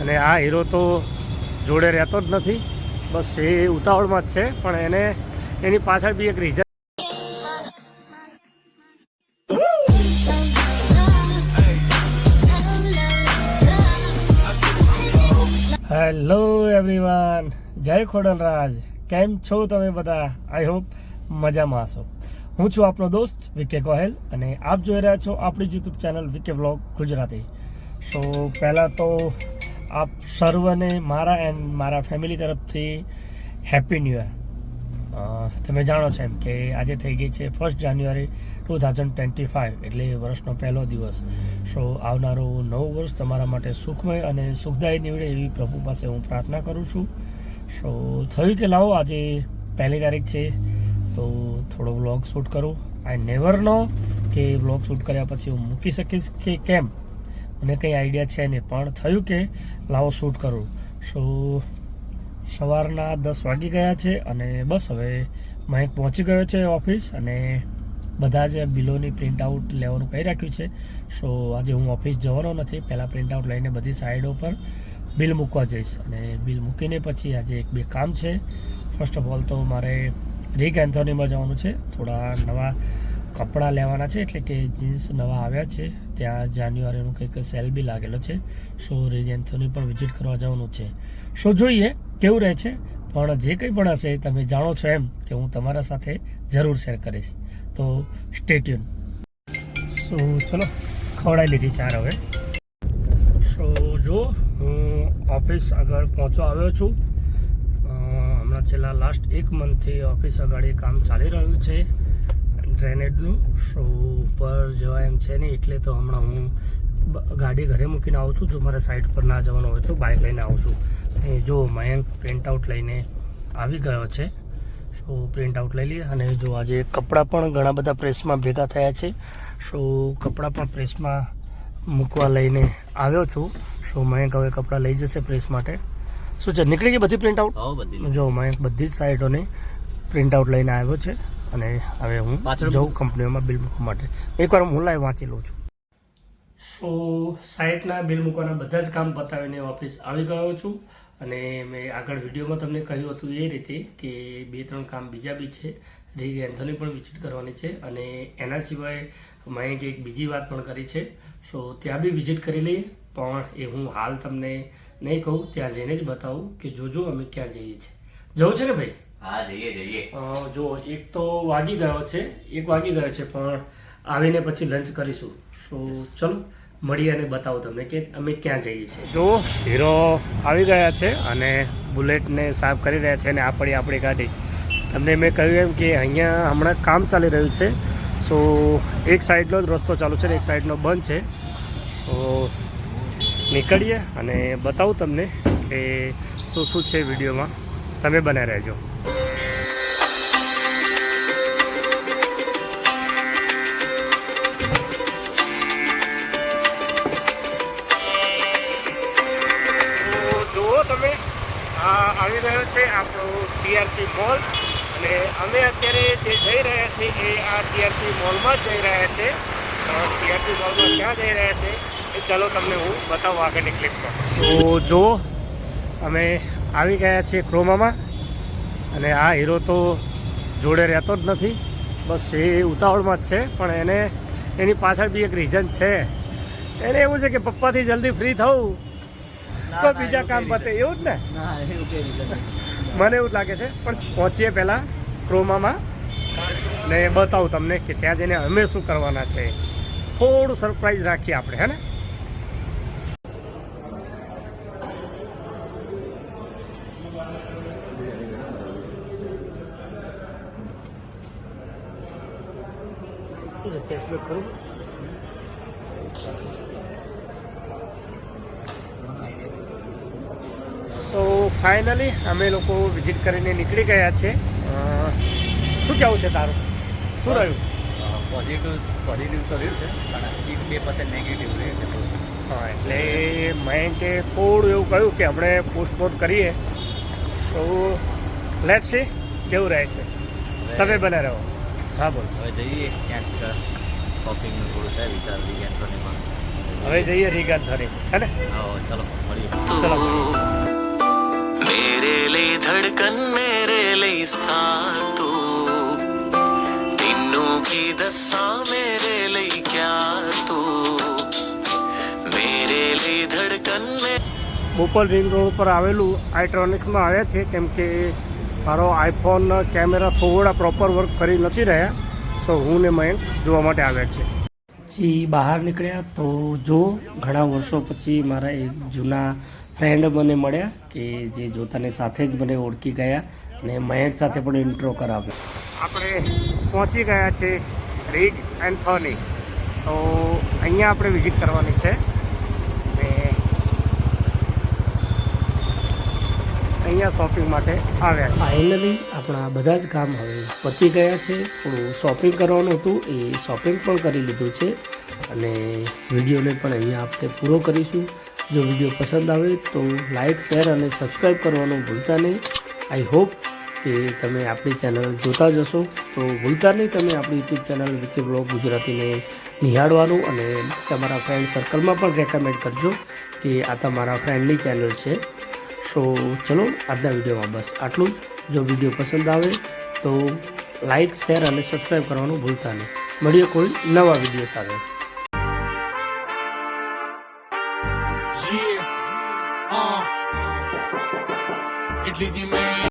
અને આ હીરો તો જોડે રહેતો જ નથી. બસ એ ઉતાવળમાં જ છે, પણ એને એની પાછળ બી એક રીઝન હેલો એવરીવન જય ખોડલરાજ. કેમ છો તમે બધા? આઈ હોપ મજામાં હશો. હું છું આપનો દોસ્ત વિકે ગોહેલ અને આપ જોઈ રહ્યા છો આપણી YouTube channel VK vlog Gujarati. So પહેલાં તો આપ સર્વને મારા એન્ડ મારા ફેમિલી તરફથી હેપી ન્યૂ યર તમે જાણો છો એમ કે આજે થઈ ગઈ છે first January two thousand twenty five એટલે વર્ષનો પહેલો દિવસ. સો આવનારું નવું વર્ષ તમારા માટે સુખમય અને સુખદાયી નીવડે એવી પ્રભુ પાસે હું પ્રાર્થના કરું છું. સો થયું કે લાવો, આજે પહેલી તારીખ છે, તો થોડો વ્લોગ શૂટ કરું. આઈ નેવર નો કે વ્લોગ શૂટ કર્યા પછી હું મૂકી શકીશ કે કેમ. મને કંઈ આઈડિયા છે નહીં, પણ થયું કે લાવો શૂટ કરું. સો સવારના દસ વાગી ગયા છે અને બસ હવે મહેક પહોંચી ગયો છે ઓફિસ અને બધા જ બિલોની પ્રિન્ટ આઉટ લેવાનું કહી રાખ્યું છે. સો આજે હું ઓફિસ જવાનો નથી, પહેલાં પ્રિન્ટ આઉટ લઈને બધી સાઈડો પર બિલ મૂકવા જઈશ. અને બિલ મૂકીને પછી આજે એક બે કામ છે. ફર્સ્ટ ઓફ ઓલ તો મારે રિક એન્થોનીમાં જવાનું છે. થોડા નવા કપડાં લેવાના છે, એટલે કે જીન્સ નવા આવ્યા છે. ત્યાં જાન્યુઆરીનું કંઈક સેલ બી લાગેલો છે. સો રિગેન્થોની પણ વિઝિટ કરવા જવાનું છે. સો જોઈએ, કેવું રહે છે? પણ જે કંઈ પણ હશે, તમે જાણો છો એમ કે હું તમારા સાથે જરૂર શેર કરીશ. તો સ્ટેટ્યુન સો ચલો, ખવડાવી લીધી ચાર હવે. સો જો, હું ઓફિસ આગળ પહોંચવા આવ્યો છું. હમણાં છેલ્લા લાસ્ટ એક મંથથી ઓફિસ આગળ એ કામ ચાલી રહ્યું છે. ડ્રેનેજનું સો ઉપર જવાય એમ છે નહીં એટલે તો હમણાં હું ગાડી ઘરે મૂકીને આવું છું. જો મારે સાઈડ પર ના જવાનું હોય તો બાઇક લઈને આવું છું. એ જો મયંક પ્રિન્ટ આઉટ લઈને આવી ગયો છે. સો પ્રિન્ટ આઉટ લઈ લઈએ અને જો આજે કપડાં પણ ઘણા બધા પ્રેસમાં ભેગા થયા છે. સો કપડાં પણ પ્રેસમાં મૂકવા લઈને આવ્યો છું. સો મયંક હવે કપડાં લઈ જશે પ્રેસ માટે. શું છે નીકળી ગઈ બધી પ્રિન્ટ આઉટ જો મયંક બધી જ સાઈડોની પ્રિન્ટ આઉટ લઈને આવ્યો છે. અને હવે હું પાછળ જઉં કંપનીઓમાં બિલ મૂકવા માટે. એકવાર હું લાઈવ વાંચી લઉં છું. સો સાઇટના બિલ મૂકવાના બધા જ કામ પતાવીને ઓફિસ આવી ગયો છું. અને મેં આગળ વિડીયોમાં તમને કહ્યું હતું એ રીતે કે બે ત્રણ કામ બીજા બી છે. રીગ એન્થોની પણ વિઝિટ કરવાની છે અને એના સિવાય મેં એક બીજી વાત પણ કરી છે. સો ત્યાં બી વિઝિટ કરી લઈએ. પણ એ હું હાલ તમને નહીં કહું ત્યાં જઈને જ બતાવું કે જોજો અમે ક્યાં જઈએ છીએ. જવું છે ને ભાઈ? હા જઈએ જઈએ. અ, જો એક તો વાગી ગયો છે એક વાગી ગયો છે પણ આવીને પછી લંચ કરીશું. સો ચલો મળીએ અને બતાવું તમને કે અમે ક્યાં જઈએ છીએ. જો હીરો આવી ગયા છે અને બુલેટને સાફ કરી રહ્યા છે અને આપણી આપણી ગાડી. તમને મેં કહ્યું એમ કે અહીંયા હમણાં કામ ચાલી રહ્યું છે. સો એક સાઈડનો જ રસ્તો ચાલુ છે ને એક સાઈડનો બંધ છે. તો નીકળીએ અને બતાવું તમને કે શું શું છે વિડીયોમાં. તમે બને રહેજો. જુઓ તમે આવી રહ્યો છે આપણો ટીઆરપી મોલ. અને અમે અત્યારે જે જઈ રહ્યા છીએ એ આ ટીઆરપી મોલમાં જઈ રહ્યા છે. ટીઆરપી મોલમાં ક્યાં જઈ રહ્યા છે એ ચાલો તમને હું બતાવું આગળની ક્લિપમાં તો જુઓ અમે આવી ગયા છીએ ક્રોમામાં. અને આ હીરો તો જોડે રહેતો જ નથી. બસ એ ઉતાવળમાં જ છે, પણ એને એની પાછળ બી એક રીઝન છે. એને એવું છે કે પપ્પાથી જલ્દી ફ્રી થવું. તો બીજા કામ પતે, એવું જ ને? મને એવું લાગે છે. પણ પહોંચીએ પહેલાં ક્રોમામાં ને બતાવું તમને કે ત્યાં જઈને અમે શું કરવાના છે. થોડું સરપ્રાઈઝ રાખીએ આપણે, હે ને? ફેસબુક કરું સો ફાઇનલી અમે લોકો વિઝિટ કરીને નીકળી ગયા છે. શું કહેવું છે તારું? શું રહ્યું? પોઝિટિવ પોઝિટિવ તો રહ્યું છે પણ વીસ બે પર્સન્ટ નેગેટિવ રહ્યું છે. હા એટલે મયંકે થોડું એવું કહ્યું કે આપણે પોસ્ટપોન કરીએ. તો લેટ સી કેવું રહે છે. તમે બને રહો. હા બોલો. હવે જઈએ ક્યાંક શોપિંગનું થોડું થાય વિચાર હવે જઈએ રીગા ધરી હે ને? હા ચલો મળીએ. ચલો. मेरे लिए धड़कन मेरे लिए सातू तीनों की दशा मेरे लिए क्या तू मेरे लिए धड़कन में બોપલ રિંગ રોડ ઉપર આવેલું આઇટ્રોનિક્સમાં આવ્યા છે કેમ કે મારો આઈફોન કેમેરા થોડા પ્રોપર વર્ક કરી નથી રહ્યા સો હું ને મયંક જોવા માટે આવ્યા છે પછી બહાર નીકળ્યા તો જો ઘણા વર્ષો પછી મારા એક જૂના ફ્રેન્ડ મને મળ્યા કે જે જોતાની સાથે જ મને ઓળખી ગયા અને મયંક સાથે પણ ઇન્ટ્રો કરાવ્યો. આપણે પહોંચી ગયા છે રીગ એન્થોની તો અહીંયા આપણે વિઝિટ કરવાની છે. ને અહીંયા શોપિંગ માટે આવ્યા ફાઇનલી આપણા બધા જ કામ હવે પતી ગયા છે. થોડું શોપિંગ કરવાનું હતું એ શોપિંગ પણ કરી લીધું છે. અને વિડીયોને પણ અહીંયા આપણે પૂરો કરીશું. જો વીડિયો પસંદ આવે તો લાઇક શેર અને સબસ્ક્રાઈબ કરવાનું ભૂલતા નહીં. આઈ હોપ કે તમે આપણી ચેનલ જોતા જશો તો ભૂલતા નહીં તમે આપણી યુટ્યુબ ચેનલ વિકી બ્લોગ ગુજરાતીને નિહાળવાનું અને તમારા ફ્રેન્ડ સર્કલમાં પણ રેકમેન્ડ કરજો કે આ તમારા ફ્રેન્ડની ચેનલ છે. સો ચલો આજના વિડીયોમાં બસ આટલું. જો વીડિયો પસંદ આવે તો લાઈક, શેર અને સબસ્ક્રાઈબ કરવાનું ભૂલતા નહીં. મળીએ કોઈ નવા વીડિયો સાથે. Yeah. Uh. એટલી ધી મેં